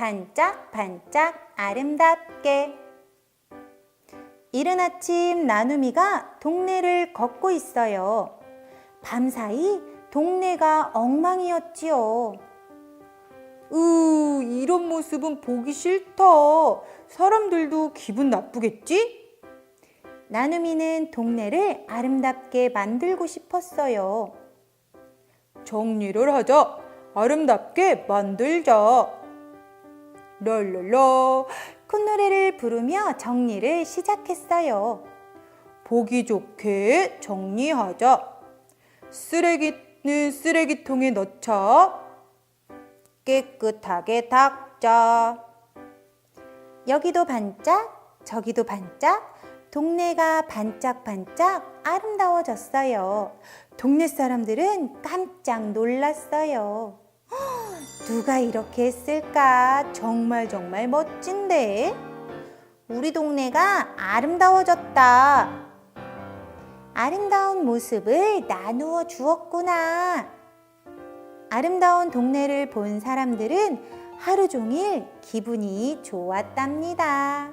반짝반짝 아름답게. 이른 아침 나눔이가 동네를 걷고 있어요. 밤사이 동네가 엉망이었지요. 으, 이런 모습은 보기 싫다. 사람들도 기분 나쁘겠지? 나눔이는 동네를 아름답게 만들고 싶었어요. 정리를 하자. 아름답게 만들자. 랄랄라. 콧노래를 부르며 정리를 시작했어요. 보기 좋게 정리하자. 쓰레기는 쓰레기통에 넣자. 깨끗하게 닦자. 여기도 반짝, 저기도 반짝, 동네가 반짝반짝 아름다워졌어요. 동네 사람들은 깜짝 놀랐어요. 헉, 누가 이렇게 했을까? 정말 정말 멋진데? 우리 동네가 아름다워졌다. 아름다운 모습을 나누어 주었구나. 아름다운 동네를 본 사람들은 하루 종일 기분이 좋았답니다.